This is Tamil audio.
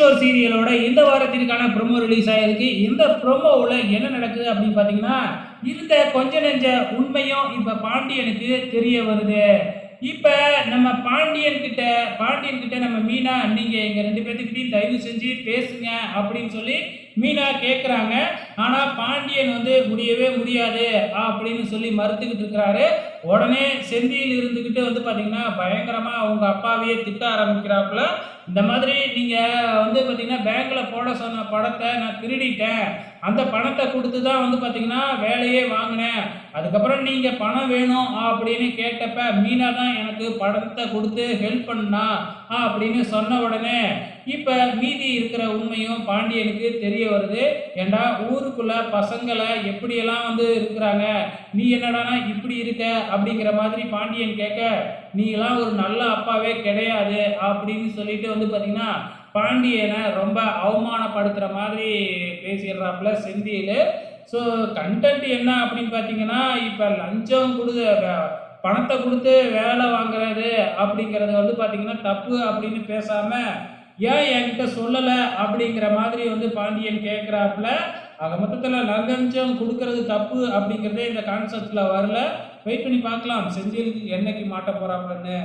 ஸ்டோர் சீரியலோட இந்த வாரத்திற்கான ப்ரோமோ ரிலீஸ் ஆயிருக்கு. இந்த ப்ரோமோவில் என்ன நடக்குது அப்படின்னு பார்த்தீங்கன்னா இருந்த கொஞ்ச நெஞ்ச உண்மையும் இப்போ பாண்டியனுக்கு தெரிய வருது. இப்போ நம்ம பாண்டியன் கிட்ட பாண்டியன் கிட்ட நம்ம மீனா நீங்கள் எங்கள் ரெண்டு பேர்த்துக்கிட்டையும் தயவு செஞ்சு பேசுங்க அப்படின்னு சொல்லி மீனா கேட்குறாங்க ஆனால் பாண்டியன் வந்து முடியவே முடியாது அப்படின்னு சொல்லி மறுத்துக்கிட்டு இருக்கிறாரு. உடனே செந்தியில் இருந்துக்கிட்டு வந்து பார்த்தீங்கன்னா பயங்கரமாக அவங்க அப்பாவையே திட்ட ஆரம்பிக்கிறாப்புல. இந்த மாதிரி நீங்கள் வந்து பார்த்தீங்கன்னா பேங்க்கில் போட சொன்ன படத்தை நான் திருடிட்டேன். அந்த பணத்தை கொடுத்து தான் வந்து பார்த்தீங்கன்னா வேலையே வாங்கினேன். அதுக்கப்புறம் நீங்கள் பணம் வேணும் அப்படின்னு கேட்டப்ப மீனா தான் எனக்கு பணத்தை கொடுத்து ஹெல்ப் பண்ணா அப்படின்னு சொன்ன உடனே இப்போ மீதி இருக்கிற உண்மையும் பாண்டியனுக்கு தெரிய வருது. ஏண்டா ஊருக்குள்ள பசங்களை எப்படியெல்லாம் வந்து இருக்கிறாங்க? நீ என்னடானா இப்படி இருக்க? அப்படிங்கிற மாதிரி பாண்டியன் கேட்க நீங்களாம் ஒரு நல்ல அப்பாவே கிடையாது அப்படின்னு சொல்லிட்டு வந்து பார்த்தீங்கன்னா பாண்டியனை ரொம்ப அவமானப்படுத்துகிற மாதிரி பேசிடுறாப்புல செந்தியில் ஸோ கண்டென்ட் என்ன அப்படின்னு பார்த்தீங்கன்னா இப்போ லஞ்சம் கொடுத்து பணத்தை கொடுத்து வேலை வாங்குறது அப்படிங்கிறது வந்து பார்த்தீங்கன்னா தப்பு அப்படின்னு பேசாமல் ஏன் என்கிட்ட சொல்லலை அப்படிங்கிற மாதிரி வந்து பாண்டியன் கேட்குறாப்புல ஆக மொத்தத்தில் லஞ்சம் கொடுக்கறது தப்பு அப்படிங்கிறதே இந்த கான்செப்டில் வரல. வெயிட் பண்ணி பார்க்கலாம் செந்தில் என்னைக்கு மாட்ட போகிறாப்புலன்னு